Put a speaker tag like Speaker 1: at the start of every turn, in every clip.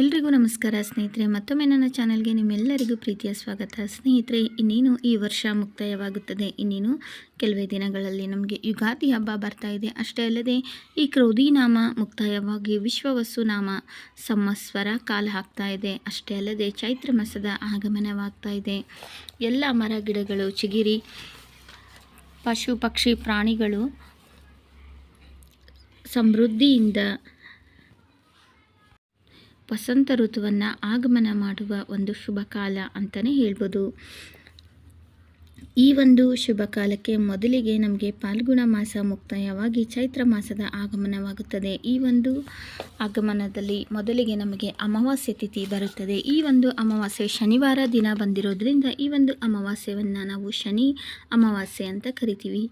Speaker 1: ಎಲ್ರಿಗೂ ನಮಸ್ಕಾರ ಸ್ನೇಹಿತರೆ, ಮತ್ತೊಮ್ಮೆ ನನ್ನ ಚಾನಲ್ಗೆ ನಿಮ್ಮೆಲ್ಲರಿಗೂ ಪ್ರೀತಿಯ ಸ್ವಾಗತ. ಸ್ನೇಹಿತರೆ, ಇನ್ನೇನು ಈ ವರ್ಷ ಮುಕ್ತಾಯವಾಗುತ್ತದೆ, ಇನ್ನೇನು ಕೆಲವೇ ದಿನಗಳಲ್ಲಿ ನಮಗೆ ಯುಗಾದಿ ಹಬ್ಬ ಬರ್ತಾ ಇದೆ. ಅಷ್ಟೇ ಅಲ್ಲದೆ, ಈ ಕ್ರೋಧಿ ನಾಮ ಮುಕ್ತಾಯವಾಗಿ ವಿಶ್ವವಸ್ಸು ನಾಮ ಸಮಸ್ವರ ಕಾಲ ಹಾಕ್ತಾ ಇದೆ. ಅಷ್ಟೇ ಅಲ್ಲದೆ, ಚೈತ್ರ ಮಾಸದ ಆಗಮನವಾಗ್ತಾ ಇದೆ. ಎಲ್ಲ ಮರ ಗಿಡಗಳು, ಚಿಗಿರಿ, ಪಶು ಪಕ್ಷಿ ಪ್ರಾಣಿಗಳು ಸಮೃದ್ಧಿಯಿಂದ ವಸಂತ ಋತುವನ್ನು ಆಗಮನ ಮಾಡುವ ಒಂದು ಶುಭ ಕಾಲ ಅಂತಲೇ ಹೇಳ್ಬೋದು. ಈ ಒಂದು ಶುಭ ಕಾಲಕ್ಕೆ ಮೊದಲಿಗೆ ನಮಗೆ ಪಾಲ್ಗುಣ ಮಾಸ ಮುಕ್ತಾಯವಾಗಿ ಚೈತ್ರ ಮಾಸದ ಆಗಮನವಾಗುತ್ತದೆ. ಈ ಒಂದು ಆಗಮನದಲ್ಲಿ ಮೊದಲಿಗೆ ನಮಗೆ ಅಮಾವಾಸ್ಯೆ ತಿಥಿ ಬರುತ್ತದೆ. ಈ ಒಂದು ಅಮಾವಾಸ್ಯೆ ಶನಿವಾರ ದಿನ ಬಂದಿರೋದ್ರಿಂದ ಈ ಒಂದು ಅಮಾವಾಸ್ಯವನ್ನು ನಾವು ಶನಿ ಅಮಾವಾಸ್ಯೆ ಅಂತ ಕರಿತೀವಿ.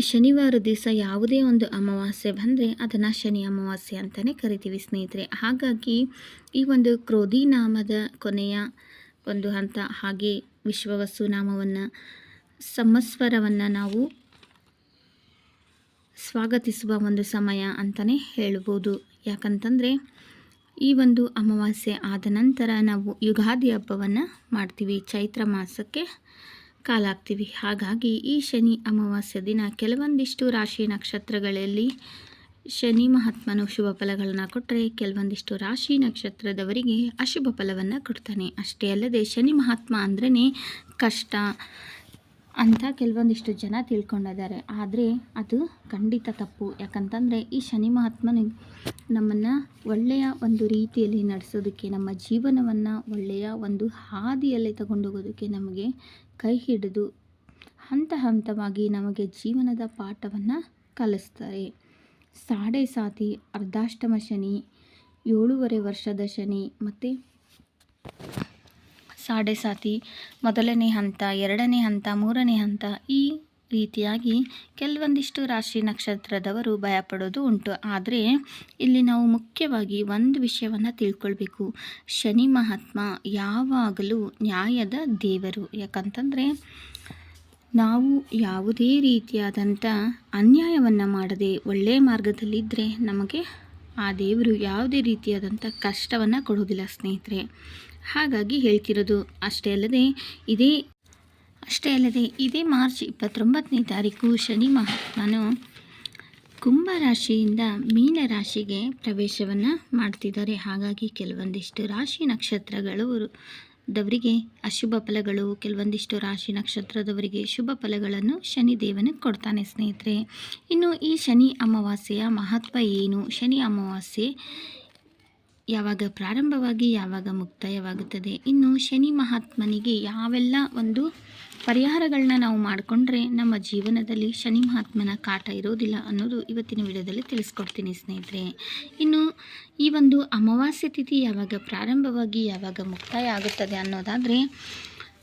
Speaker 1: ಶನಿವಾರ ದಿವಸ ಯಾವುದೇ ಒಂದು ಅಮಾವಾಸ್ಯೆ ಬಂದರೆ ಅದನ್ನು ಶನಿ ಅಮಾವಾಸ್ಯೆ ಅಂತಲೇ ಕರಿತೀವಿ ಸ್ನೇಹಿತರೆ. ಹಾಗಾಗಿ ಈ ಒಂದು ಕ್ರೋಧಿ ನಾಮದ ಕೊನೆಯ ಒಂದು ಹಂತ ಹಾಗೆ ವಿಶ್ವವಸ್ತು ನಾಮವನ್ನು ಸಮಸ್ವರವನ್ನು ನಾವು ಸ್ವಾಗತಿಸುವ ಒಂದು ಸಮಯ ಅಂತಲೇ ಹೇಳ್ಬೋದು. ಯಾಕಂತಂದರೆ ಈ ಒಂದು ಅಮಾವಾಸ್ಯೆ ಆದ ನಂತರ ನಾವು ಯುಗಾದಿ ಹಬ್ಬವನ್ನು ಮಾಡ್ತೀವಿ. ಚೈತ್ರ ಮಾಸಕ್ಕೆ ಕಾಲಾಗ್ತೀವಿ ಹಾಗಾಗಿ ಈ ಶನಿ ಅಮಾವಾಸ್ಯ ದಿನ ಕೆಲವೊಂದಿಷ್ಟು ರಾಶಿ ನಕ್ಷತ್ರಗಳಲ್ಲಿ ಶನಿ ಮಹಾತ್ಮನು ಶುಭ ಫಲಗಳನ್ನು ಕೊಟ್ಟರೆ ಕೆಲವೊಂದಿಷ್ಟು ರಾಶಿ ನಕ್ಷತ್ರದವರಿಗೆ ಅಶುಭ ಫಲವನ್ನು ಕೊಡ್ತಾನೆ. ಅಷ್ಟೇ ಅಲ್ಲದೆ ಶನಿ ಮಹಾತ್ಮ ಅಂದ್ರೇ ಕಷ್ಟ ಅಂತ ಕೆಲವೊಂದಿಷ್ಟು ಜನ ತಿಳ್ಕೊಂಡಿದ್ದಾರೆ. ಆದರೆ ಅದು ಖಂಡಿತ ತಪ್ಪು. ಯಾಕಂತಂದರೆ ಈ ಶನಿ ಮಹಾತ್ಮನಿಗೆ ನಮ್ಮನ್ನು ಒಳ್ಳೆಯ ಒಂದು ರೀತಿಯಲ್ಲಿ ನಡೆಸೋದಕ್ಕೆ, ನಮ್ಮ ಜೀವನವನ್ನು ಒಳ್ಳೆಯ ಒಂದು ಹಾದಿಯಲ್ಲಿ ತಗೊಂಡೋಗೋದಕ್ಕೆ ನಮಗೆ ಕೈ ಹಿಡಿದು ಹಂತ ಹಂತವಾಗಿ ನಮಗೆ ಜೀವನದ ಪಾಠವನ್ನು ಕಲಿಸ್ತಾರೆ. ಸಾಡೆ ಸಾತಿ, ಅರ್ಧಾಷ್ಟಮ ಶನಿ, ಏಳೂವರೆ ವರ್ಷದ ಶನಿ ಮತ್ತು ಸಾಡೆ ಸಾತಿ, ಮೊದಲನೇ ಹಂತ, ಎರಡನೇ ಹಂತ, ಮೂರನೇ ಹಂತ ಈ ರೀತಿಯಾಗಿ ಕೆಲವೊಂದಿಷ್ಟು ರಾಶಿ ನಕ್ಷತ್ರದವರು ಭಯಪಡೋದು ಉಂಟು. ಆದರೆ ಇಲ್ಲಿ ನಾವು ಮುಖ್ಯವಾಗಿ ಒಂದು ವಿಷಯವನ್ನು ತಿಳ್ಕೊಳ್ಬೇಕು. ಶನಿ ಮಹಾತ್ಮ ಯಾವಾಗಲೂ ನ್ಯಾಯದ ದೇವರು. ಯಾಕಂತಂದರೆ ನಾವು ಯಾವುದೇ ರೀತಿಯಾದಂಥ ಅನ್ಯಾಯವನ್ನು ಮಾಡದೆ ಒಳ್ಳೆಯ ಮಾರ್ಗದಲ್ಲಿದ್ದರೆ ನಮಗೆ ಆ ದೇವರು ಯಾವುದೇ ರೀತಿಯಾದಂಥ ಕಷ್ಟವನ್ನು ಕೊಡೋದಿಲ್ಲ ಸ್ನೇಹಿತರೆ. ಹಾಗಾಗಿ ಹೇಳ್ತಿರೋದು ಅಷ್ಟೇ ಅಲ್ಲದೆ ಇದೇ ಅಷ್ಟೇ ಅಲ್ಲದೆ ಇದೇ ಮಾರ್ಚ್ ಇಪ್ಪತ್ತೊಂಬತ್ತನೇ ತಾರೀಕು ಶನಿ ಮಹಾತ್ಮನು ಕುಂಭ ರಾಶಿಯಿಂದ ಮೀನ ರಾಶಿಗೆ ಪ್ರವೇಶವನ್ನು ಮಾಡ್ತಿದ್ದಾರೆ. ಹಾಗಾಗಿ ಕೆಲವೊಂದಿಷ್ಟು ರಾಶಿ ನಕ್ಷತ್ರಗಳು ದವರಿಗೆ ಅಶುಭ ಫಲಗಳು, ಕೆಲವೊಂದಿಷ್ಟು ರಾಶಿ ನಕ್ಷತ್ರದವರಿಗೆ ಶುಭ ಫಲಗಳನ್ನು ಶನಿದೇವನು ಕೊಡ್ತಾನೆ ಸ್ನೇಹಿತರೆ. ಇನ್ನು ಈ ಶನಿ ಅಮಾವಾಸ್ಯೆಯ ಮಹತ್ವ ಏನು? ಶನಿ ಅಮಾವಾಸ್ಯೆ ಯಾವಾಗ ಪ್ರಾರಂಭವಾಗಿ ಯಾವಾಗ ಮುಕ್ತಾಯವಾಗುತ್ತದೆ ಇನ್ನು ಶನಿ ಮಹಾತ್ಮನಿಗೆ ಯಾವೆಲ್ಲ ಒಂದು ಪರಿಹಾರಗಳನ್ನ ನಾವು ಮಾಡಿಕೊಂಡ್ರೆ ನಮ್ಮ ಜೀವನದಲ್ಲಿ ಶನಿ ಮಹಾತ್ಮನ ಕಾಟ ಇರೋದಿಲ್ಲ ಅನ್ನೋದು ಇವತ್ತಿನ ವಿಡಿಯೋದಲ್ಲಿ ತಿಳಿಸ್ಕೊಡ್ತೀನಿ ಸ್ನೇಹಿತರೆ. ಇನ್ನು ಈ ಒಂದು ಅಮಾವಾಸ್ಯ ತಿಥಿ ಯಾವಾಗ ಪ್ರಾರಂಭವಾಗಿ ಯಾವಾಗ ಮುಕ್ತಾಯ ಆಗುತ್ತದೆ ಅನ್ನೋದಾದರೆ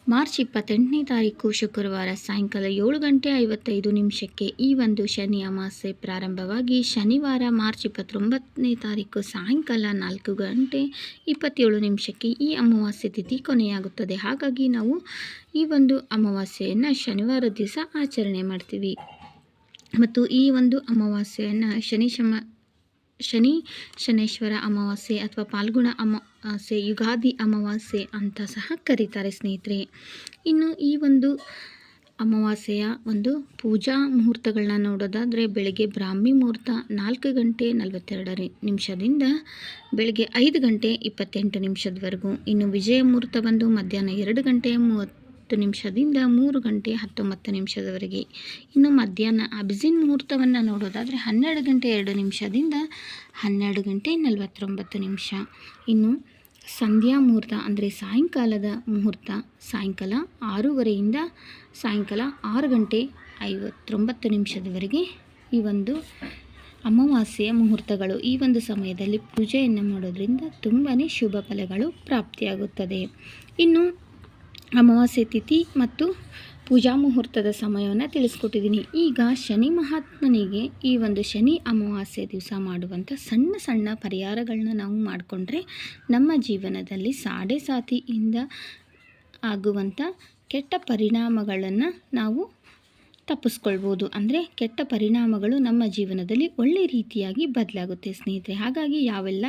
Speaker 1: ಮಾರ್ಚ್ ಇಪ್ಪತ್ತೆಂಟನೇ ತಾರೀಕು ಶುಕ್ರವಾರ ಸಾಯಂಕಾಲ ಏಳು ಗಂಟೆ ಐವತ್ತೈದು ನಿಮಿಷಕ್ಕೆ ಈ ಒಂದು ಶನಿ ಅಮಾವಾಸ್ಯೆ ಪ್ರಾರಂಭವಾಗಿ ಶನಿವಾರ ಮಾರ್ಚ್ ಇಪ್ಪತ್ತೊಂಬತ್ತನೇ ತಾರೀಕು ಸಾಯಂಕಾಲ ನಾಲ್ಕು ಗಂಟೆ ಇಪ್ಪತ್ತೇಳು ನಿಮಿಷಕ್ಕೆ ಈ ಅಮಾವಾಸ್ಯೆ ತಿಥಿ ಕೊನೆಯಾಗುತ್ತದೆ. ಹಾಗಾಗಿ ನಾವು ಈ ಒಂದು ಅಮಾವಾಸ್ಯೆಯನ್ನು ಶನಿವಾರ ದಿವಸ ಆಚರಣೆ ಮಾಡ್ತೀವಿ. ಮತ್ತು ಈ ಒಂದು ಅಮಾವಾಸ್ಯೆಯನ್ನು ಶನಿ ಶಮ ಶನಿ, ಶನೇಶ್ವರ ಅಮಾವಾಸ್ಯೆ ಅಥವಾ ಪಾಲ್ಗುಣ ಅಮಾವಾಸ್ಯೆ, ಯುಗಾದಿ ಅಮಾವಾಸ್ಯೆ ಅಂತ ಸಹ ಕರೀತಾರೆ ಸ್ನೇಹಿತರೆ. ಇನ್ನು ಈ ಒಂದು ಅಮಾವಾಸ್ಯೆಯ ಒಂದು ಪೂಜಾ ಮುಹೂರ್ತಗಳನ್ನ ನೋಡೋದಾದರೆ ಬೆಳಗ್ಗೆ ಬ್ರಾಹ್ಮಿ ಮುಹೂರ್ತ ನಾಲ್ಕು ಗಂಟೆ ನಲವತ್ತೆರಡು ನಿಮಿಷದಿಂದ ಬೆಳಗ್ಗೆ ಐದು ಗಂಟೆ ಇಪ್ಪತ್ತೆಂಟು ನಿಮಿಷದವರೆಗೂ. ಇನ್ನು ವಿಜಯ ಮುಹೂರ್ತ ಬಂದು ಮಧ್ಯಾಹ್ನ ಎರಡು ಗಂಟೆ ಮೂವತ್ತು ಹತ್ತು ನಿಮಿಷದಿಂದ ಮೂರು ಗಂಟೆ ಹತ್ತೊಂಬತ್ತು ನಿಮಿಷದವರೆಗೆ. ಇನ್ನು ಮಧ್ಯಾಹ್ನ ಅಭಿಜಿನ್ ಮುಹೂರ್ತವನ್ನು ನೋಡೋದಾದರೆ ಹನ್ನೆರಡು ಗಂಟೆ ಎರಡು ನಿಮಿಷದಿಂದ ಹನ್ನೆರಡು ಗಂಟೆ ನಲವತ್ತೊಂಬತ್ತು ನಿಮಿಷ. ಇನ್ನು ಸಂಧ್ಯಾ ಮುಹೂರ್ತ ಅಂದರೆ ಸಾಯಂಕಾಲದ ಮುಹೂರ್ತ ಸಾಯಂಕಾಲ ಆರೂವರೆಯಿಂದ ಸಾಯಂಕಾಲ ಆರು ಗಂಟೆ ಐವತ್ತೊಂಬತ್ತು ನಿಮಿಷದವರೆಗೆ ಈ ಒಂದು ಅಮಾವಾಸ್ಯೆಯ ಮುಹೂರ್ತಗಳು. ಈ ಒಂದು ಸಮಯದಲ್ಲಿ ಪೂಜೆಯನ್ನು ಮಾಡೋದರಿಂದ ತುಂಬಾ ಶುಭ ಫಲಗಳು ಪ್ರಾಪ್ತಿಯಾಗುತ್ತದೆ. ಇನ್ನು ಅಮಾವಾಸ್ಯೆ ತಿಥಿ ಮತ್ತು ಪೂಜಾ ಮುಹೂರ್ತದ ಸಮಯವನ್ನು ತಿಳಿಸ್ಕೊಟ್ಟಿದ್ದೀನಿ. ಈಗ ಶನಿ ಮಹಾತ್ಮನಿಗೆ ಈ ಒಂದು ಶನಿ ಅಮಾವಾಸ್ಯೆ ದಿವಸ ಮಾಡುವಂಥ ಸಣ್ಣ ಸಣ್ಣ ಪರಿಹಾರಗಳನ್ನ ನಾವು ಮಾಡಿಕೊಂಡ್ರೆ ನಮ್ಮ ಜೀವನದಲ್ಲಿ ಸಾಡೆ ಸಾತಿಯಿಂದ ಆಗುವಂಥ ಕೆಟ್ಟ ಪರಿಣಾಮಗಳನ್ನು ನಾವು ತಪ್ಪಿಸ್ಕೊಳ್ಬೋದು. ಅಂದರೆ ಕೆಟ್ಟ ಪರಿಣಾಮಗಳು ನಮ್ಮ ಜೀವನದಲ್ಲಿ ಒಳ್ಳೆ ರೀತಿಯಾಗಿ ಬದಲಾಗುತ್ತೆ ಸ್ನೇಹಿತರೆ. ಹಾಗಾಗಿ ಯಾವೆಲ್ಲ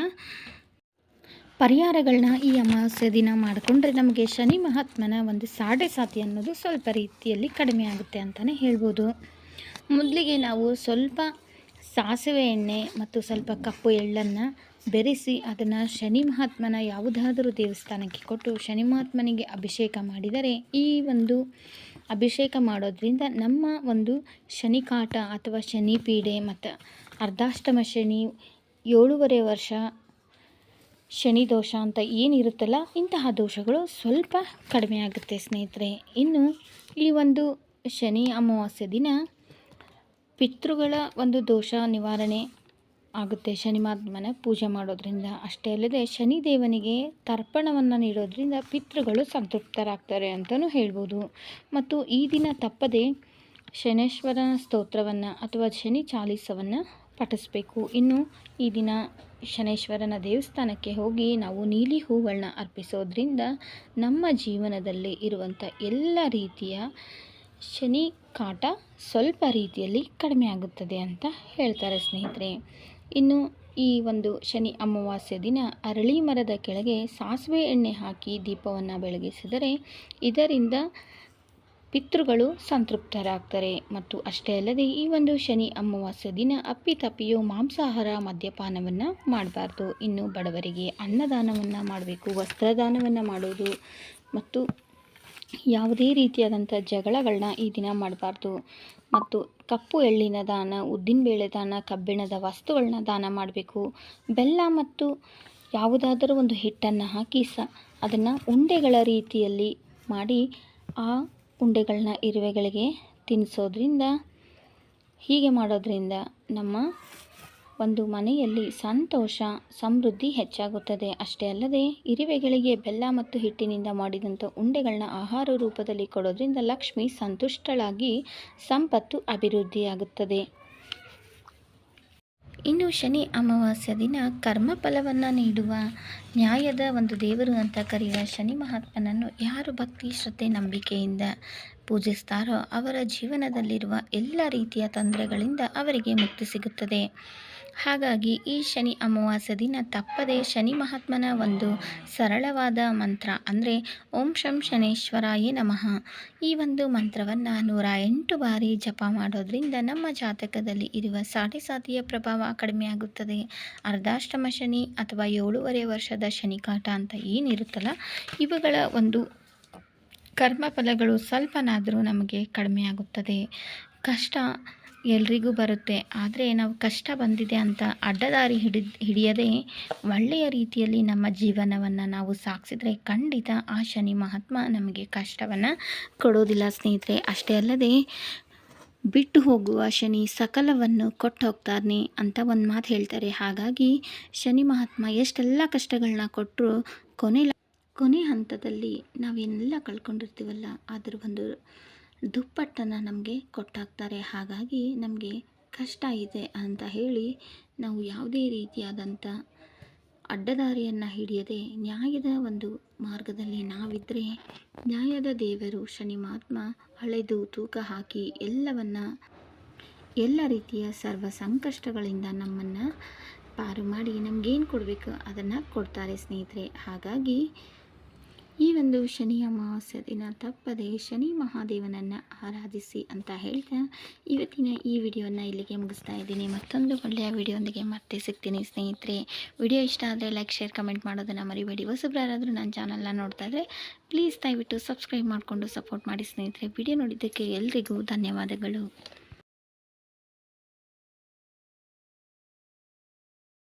Speaker 1: ಪರಿಹಾರಗಳನ್ನ ಈ ಅಮಾವಾಸ್ಯೆ ದಿನ ಮಾಡಿಕೊಂಡ್ರೆ ನಮಗೆ ಶನಿ ಮಹಾತ್ಮನ ಒಂದು ಸಾಡೆ ಸಾತಿ ಅನ್ನೋದು ಸ್ವಲ್ಪ ರೀತಿಯಲ್ಲಿ ಕಡಿಮೆ ಆಗುತ್ತೆ ಅಂತಲೇ ಹೇಳ್ಬೋದು. ಮೊದಲಿಗೆ ನಾವು ಸ್ವಲ್ಪ ಸಾಸಿವೆ ಎಣ್ಣೆ ಮತ್ತು ಸ್ವಲ್ಪ ಕಪ್ಪು ಎಳ್ಳನ್ನು ಬೆರೆಸಿ ಅದನ್ನು ಶನಿ ಮಹಾತ್ಮನ ಯಾವುದಾದರೂ ದೇವಸ್ಥಾನಕ್ಕೆ ಕೊಟ್ಟು ಶನಿ ಮಹಾತ್ಮನಿಗೆ ಅಭಿಷೇಕ ಮಾಡಿದರೆ ಈ ಒಂದು ಅಭಿಷೇಕ ಮಾಡೋದ್ರಿಂದ ನಮ್ಮ ಒಂದು ಶನಿ ಕಾಟ ಅಥವಾ ಶನಿ ಪೀಡೆ ಮತ್ತು ಅರ್ಧಾಷ್ಟಮ ಶನಿ ಏಳೂವರೆ ವರ್ಷ ಶನಿ ದೋಷ ಅಂತ ಏನಿರುತ್ತಲ್ಲ, ಇಂತಹ ದೋಷಗಳು ಸ್ವಲ್ಪ ಕಡಿಮೆ ಆಗುತ್ತೆ ಸ್ನೇಹಿತರೆ. ಇನ್ನು ಈ ಒಂದು ಶನಿ ಅಮಾವಾಸ್ಯೆ ದಿನ ಪಿತೃಗಳ ಒಂದು ದೋಷ ನಿವಾರಣೆ ಆಗುತ್ತೆ ಶನಿ ಮಹಾತ್ಮನ ಪೂಜೆ ಮಾಡೋದ್ರಿಂದ. ಅಷ್ಟೇ ಅಲ್ಲದೆ ಶನಿ ದೇವನಿಗೆ ತರ್ಪಣವನ್ನು ನೀಡೋದ್ರಿಂದ ಪಿತೃಗಳು ಸಂತೃಪ್ತರಾಗ್ತಾರೆ ಅಂತಲೂ ಹೇಳ್ಬೋದು. ಮತ್ತು ಈ ದಿನ ತಪ್ಪದೆ ಶನೇಶ್ವರನ ಸ್ತೋತ್ರವನ್ನು ಅಥವಾ ಶನಿ ಚಾಲೀಸವನ್ನು ಪಠಿಸಬೇಕು. ಇನ್ನು ಈ ದಿನ ಶನೇಶ್ವರನ ದೇವಸ್ಥಾನಕ್ಕೆ ಹೋಗಿ ನಾವು ನೀಲಿ ಹೂಗಳನ್ನ ಅರ್ಪಿಸೋದ್ರಿಂದ ನಮ್ಮ ಜೀವನದಲ್ಲಿ ಇರುವಂಥ ಎಲ್ಲ ರೀತಿಯ ಶನಿ ಕಾಟ ಸ್ವಲ್ಪ ರೀತಿಯಲ್ಲಿ ಕಡಿಮೆ ಆಗುತ್ತದೆ ಅಂತ ಹೇಳ್ತಾರೆ ಸ್ನೇಹಿತರೆ. ಇನ್ನು ಈ ಒಂದು ಶನಿ ಅಮಾವಾಸ್ಯ ದಿನ ಅರಳಿ ಮರದ ಕೆಳಗೆ ಸಾಸಿವೆ ಎಣ್ಣೆ ಹಾಕಿ ದೀಪವನ್ನು ಬೆಳಗಿಸಿದರೆ ಇದರಿಂದ ಪಿತೃಗಳು ಸಂತೃಪ್ತರಾಗ್ತಾರೆ. ಮತ್ತು ಅಷ್ಟೇ ಅಲ್ಲದೆ ಈ ಒಂದು ಶನಿ ಅಮಾವಾಸ್ಯ ದಿನ ಅಪ್ಪಿತಪ್ಪಿಯು ಮಾಂಸಾಹಾರ ಮದ್ಯಪಾನವನ್ನು ಮಾಡಬಾರ್ದು. ಇನ್ನು ಬಡವರಿಗೆ ಅನ್ನದಾನವನ್ನು ಮಾಡಬೇಕು, ವಸ್ತ್ರದಾನವನ್ನು ಮಾಡೋದು ಮತ್ತು ಯಾವುದೇ ರೀತಿಯಾದಂಥ ಜಗಳಗಳನ್ನ ಈ ದಿನ ಮಾಡಬಾರ್ದು. ಮತ್ತು ಕಪ್ಪು ಎಳ್ಳಿನ ದಾನ ಉದ್ದಿನಬೇಳೆ ದಾನ, ಕಬ್ಬಿಣದ ವಸ್ತುಗಳನ್ನ ದಾನ ಮಾಡಬೇಕು. ಬೆಲ್ಲ ಮತ್ತು ಯಾವುದಾದರೂ ಒಂದು ಹಿಟ್ಟನ್ನು ಹಾಕಿ ಸ ಅದನ್ನು ಉಂಡೆಗಳ ರೀತಿಯಲ್ಲಿ ಮಾಡಿ ಆ ಉಂಡೆಗಳನ್ನ ಇರುವೆಗಳಿಗೆ ತಿನ್ನಿಸೋದ್ರಿಂದ, ಹೀಗೆ ಮಾಡೋದ್ರಿಂದ ನಮ್ಮ ಒಂದು ಮನೆಯಲ್ಲಿ ಸಂತೋಷ, ಸಮೃದ್ಧಿ ಹೆಚ್ಚಾಗುತ್ತದೆ. ಅಷ್ಟೇ ಅಲ್ಲದೆ, ಇರುವೆಗಳಿಗೆ ಬೆಲ್ಲ ಮತ್ತು ಹಿಟ್ಟಿನಿಂದ ಮಾಡಿದಂಥ ಉಂಡೆಗಳನ್ನ ಆಹಾರ ರೂಪದಲ್ಲಿ ಕೊಡೋದ್ರಿಂದ ಲಕ್ಷ್ಮಿ ಸಂತುಷ್ಟಳಾಗಿ, ಸಂಪತ್ತು ಅಭಿವೃದ್ಧಿಯಾಗುತ್ತದೆ. ಇನ್ನು ಶನಿ ಅಮಾವಾಸ್ಯ ದಿನ ಕರ್ಮ ಫಲವನ್ನು ನೀಡುವ ನ್ಯಾಯದ ಒಂದು ದೇವರು ಅಂತ ಕರೆಯುವ ಶನಿ ಮಹಾತ್ಮನನ್ನು ಯಾರು ಭಕ್ತಿ, ಶ್ರದ್ಧೆ, ನಂಬಿಕೆಯಿಂದ ಪೂಜಿಸ್ತಾರೋ ಅವರ ಜೀವನದಲ್ಲಿರುವ ಎಲ್ಲ ರೀತಿಯ ತೊಂದರೆಗಳಿಂದ ಅವರಿಗೆ ಮುಕ್ತಿ ಸಿಗುತ್ತದೆ. ಹಾಗಾಗಿ ಈ ಶನಿ ಅಮಾವಾಸ್ಯ ದಿನ ತಪ್ಪದೆ ಶನಿ ಮಹಾತ್ಮನ ಒಂದು ಸರಳವಾದ ಮಂತ್ರ, ಅಂದರೆ ಓಂ ಶಂ ಶನೇಶ್ವರಾಯ ನಮಃ. ಈ ಒಂದು ಮಂತ್ರವನ್ನು ನೂರ ಎಂಟು ಬಾರಿ ಜಪ ಮಾಡೋದ್ರಿಂದ ನಮ್ಮ ಜಾತಕದಲ್ಲಿ ಇರುವ ಸಾಡೆ ಸಾತಿಯ ಪ್ರಭಾವ ಕಡಿಮೆಯಾಗುತ್ತದೆ ಅರ್ಧಾಷ್ಟಮ ಶನಿ ಅಥವಾ ಏಳೂವರೆ ವರ್ಷದ ಶನಿಕಾಟ ಅಂತ ಏನಿರುತ್ತಲ್ಲ, ಇವುಗಳ ಒಂದು ಕರ್ಮಫಲಗಳು ಸ್ವಲ್ಪನಾದರೂ ನಮಗೆ ಕಡಿಮೆಯಾಗುತ್ತದೆ ಕಷ್ಟ ಎಲ್ರಿಗೂ ಬರುತ್ತೆ. ಆದರೆ ನಾವು ಕಷ್ಟ ಬಂದಿದೆ ಅಂತ ಅಡ್ಡದಾರಿ ಹಿಡಿ ಹಿಡಿಯದೆ ಒಳ್ಳೆಯ ರೀತಿಯಲ್ಲಿ ನಮ್ಮ ಜೀವನವನ್ನು ನಾವು ಸಾಗಿಸಿದ್ರೆ ಖಂಡಿತ ಆ ಶನಿ ಮಹಾತ್ಮ ನಮಗೆ ಕಷ್ಟವನ್ನು ಕೊಡೋದಿಲ್ಲ ಸ್ನೇಹಿತರೆ. ಅಷ್ಟೇ ಅಲ್ಲದೆ ಬಿಟ್ಟು ಹೋಗುವ ಶನಿ ಸಕಲವನ್ನು ಕೊಟ್ಟು ಹೋಗ್ತಾನೆ ಅಂತ ಒಂದು ಮಾತು ಹೇಳ್ತಾರೆ. ಹಾಗಾಗಿ ಶನಿ ಮಹಾತ್ಮ ಎಷ್ಟೆಲ್ಲ ಕಷ್ಟಗಳನ್ನ ಕೊಟ್ಟರು ಕೊನೆ ಕೊನೆ ಹಂತದಲ್ಲಿ ನಾವೇನೆಲ್ಲ ಕಳ್ಕೊಂಡಿರ್ತೀವಲ್ಲ. ಅದರ ಒಂದು ದುಪ್ಪಟ್ಟನ್ನು ನಮಗೆ ಕೊಟ್ಟಾಕ್ತಾರೆ. ಹಾಗಾಗಿ ನಮಗೆ ಕಷ್ಟ ಇದೆ ಅಂತ ಹೇಳಿ ನಾವು ಯಾವುದೇ ರೀತಿಯಾದಂಥ ಅಡ್ಡದಾರಿಯನ್ನು ಹಿಡಿಯದೆ ನ್ಯಾಯದ ಒಂದು ಮಾರ್ಗದಲ್ಲಿ ನಾವಿದ್ದರೆ ನ್ಯಾಯದ ದೇವರು ಶನಿ ಮಹಾತ್ಮ ಹಳೆದು ತೂಕ ಹಾಕಿ ಎಲ್ಲವನ್ನ ಎಲ್ಲ ರೀತಿಯ ಸರ್ವ ಸಂಕಷ್ಟಗಳಿಂದ ನಮ್ಮನ್ನು ಪಾರು ಮಾಡಿ ನಮಗೇನು ಕೊಡಬೇಕು ಅದನ್ನು ಕೊಡ್ತಾರೆ ಸ್ನೇಹಿತರೆ. ಹಾಗಾಗಿ ಈ ಒಂದು ಶನಿ ಅಮಾವಾಸ್ಯ ದಿನ ತಪ್ಪದೆ ಶನಿ ಮಹಾದೇವನನ್ನು ಆರಾಧಿಸಿ ಅಂತ ಹೇಳ್ತಾ ಇವತ್ತಿನ ಈ ವಿಡಿಯೋನ ಇಲ್ಲಿಗೆ ಮುಗಿಸ್ತಾ ಇದ್ದೀನಿ. ಮತ್ತೊಂದು ಒಳ್ಳೆಯ ವಿಡಿಯೋಂದಿಗೆ ಮತ್ತೆ ಸಿಗ್ತೀನಿ ಸ್ನೇಹಿತರೆ. ವಿಡಿಯೋ ಇಷ್ಟ ಆದರೆ ಲೈಕ್ ಶೇರ್ ಕಮೆಂಟ್ ಮಾಡೋದನ್ನು ಮರಿಬೇಡಿ. ಹೊಸಬ್ರಾರಾದರೂ ನನ್ನ ಚಾನಲ್ನ ನೋಡ್ತಾ ಇದ್ದರೆ ಪ್ಲೀಸ್ ದಯವಿಟ್ಟು ಸಬ್ಸ್ಕ್ರೈಬ್ ಮಾಡಿಕೊಂಡು ಸಪೋರ್ಟ್ ಮಾಡಿ ಸ್ನೇಹಿತರೆ. ವಿಡಿಯೋ ನೋಡಿದ್ದಕ್ಕೆ ಎಲ್ರಿಗೂ ಧನ್ಯವಾದಗಳು.